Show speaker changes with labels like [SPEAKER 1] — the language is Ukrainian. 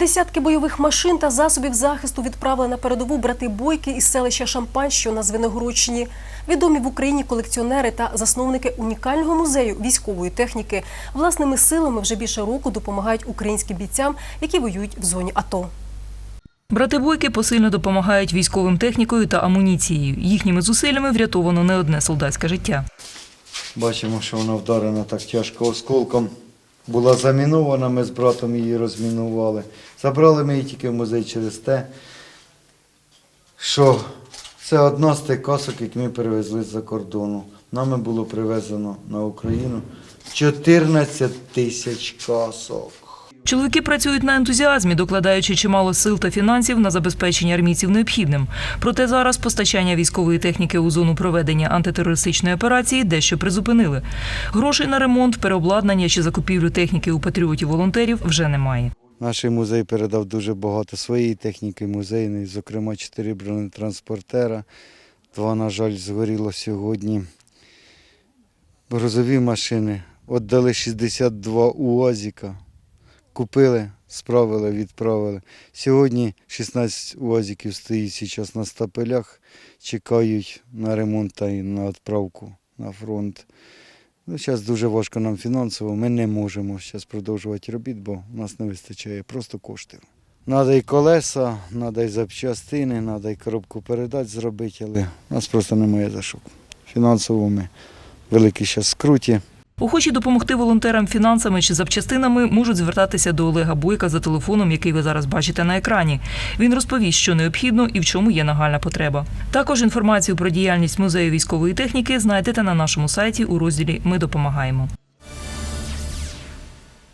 [SPEAKER 1] Десятки бойових машин та засобів захисту відправили на передову брати Бойки із селища Шампань, що на Звенигородщині. Відомі в Україні колекціонери та засновники унікального музею військової техніки власними силами вже більше року допомагають українським бійцям, які воюють в зоні АТО.
[SPEAKER 2] Брати Бойки посильно допомагають військовим технікою та амуніцією. Їхніми зусиллями врятовано не одне солдатське життя.
[SPEAKER 3] Бачимо, що вона вдарена так тяжко осколком. Була замінована, ми з братом її розмінували. Забрали ми її тільки в музей через те, що це одна з тих касок, які ми перевезли з-за кордону. Нами було привезено на Україну 14 тисяч касок.
[SPEAKER 2] Чоловіки працюють на ентузіазмі, докладаючи чимало сил та фінансів на забезпечення армійців необхідним. Проте зараз постачання військової техніки у зону проведення антитерористичної операції дещо призупинили. Грошей на ремонт, переобладнання чи закупівлю техніки у патріотів-волонтерів вже немає.
[SPEAKER 3] Наш музей передав дуже багато своєї техніки музейної, зокрема чотири бронетранспортера. Два, на жаль, згоріло сьогодні. Грузові машини. Отдали 62 УАЗіка. Купили, справили, відправили. Сьогодні 16 УАЗиків стоїть зараз на стапелях, чекають на ремонт та на відправку на фронт. Ну, зараз дуже важко нам фінансово, ми не можемо зараз продовжувати робіт, бо в нас не вистачає просто коштів. Треба і колеса, треба і запчастини, треба і коробку передач зробити, але у нас просто немає за що. Фінансово ми великі зараз скруті.
[SPEAKER 2] Охочі допомогти волонтерам фінансами чи запчастинами можуть звертатися до Олега Бойка за телефоном, який ви зараз бачите на екрані. Він розповість, що необхідно і в чому є нагальна потреба. Також інформацію про діяльність музею військової техніки знайдете на нашому сайті у розділі Ми допомагаємо.